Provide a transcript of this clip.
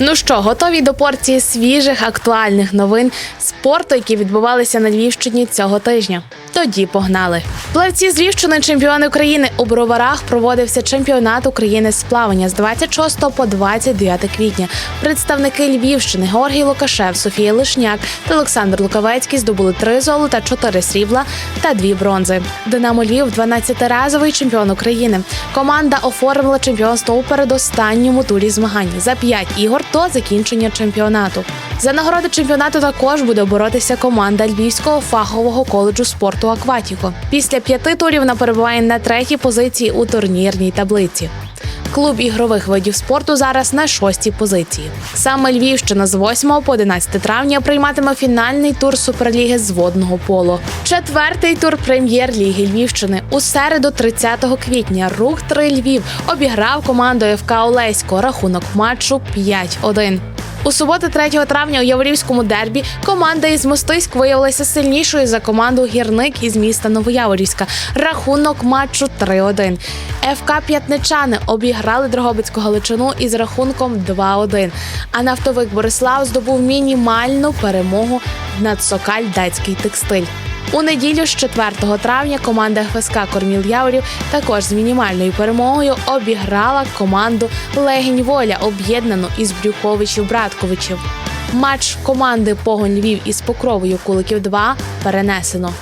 Ну що, готові до порції свіжих актуальних новин спорту, які відбувалися на Львівщині цього тижня. Тоді погнали. Плавці з Львівщини, чемпіони України у Броварах проводився чемпіонат України з плавання з 26 по 29 квітня. Представники Львівщини Георгій Лукашев, Софія Лишняк та Олександр Лукавецький здобули три золота, чотири срібла та дві бронзи. Динамо Львів – 12-разовий чемпіон України. Команда оформила чемпіонство у передостанньому турі змагань за п'ять ігор до закінчення чемпіонату. За нагороди чемпіонату також буде боротися команда Львівського фахового коледжу спорту Акватіко. Після п'яти турів вона перебуває на третій позиції у турнірній таблиці. Клуб ігрових видів спорту зараз на шостій позиції. Саме Львівщина з 8 по 11 травня прийматиме фінальний тур Суперліги з водного поло. Четвертий тур прем'єр-ліги Львівщини у середу, 30 квітня. Рух 3 Львів обіграв команду ФК Олесько. Рахунок матчу 5-1. У суботу 3 травня у Яворівському дербі команда із Мостиськ виявилася сильнішою за команду гірник із міста Новояворівська. Рахунок матчу 3-1. ФК П'ятничани обіграли Дрогобицьку Галичину із рахунком 2-1. А нафтовик Борислав здобув мінімальну перемогу над Сокаль Дацький текстиль. У неділю з 4 травня команда ФСК Корміл Яворів також з мінімальною перемогою обіграла команду Легінь Воля, об'єднану із Брюховичів Братковичів. Матч команди Погонь Львів із Покровою Куликів 2 перенесено.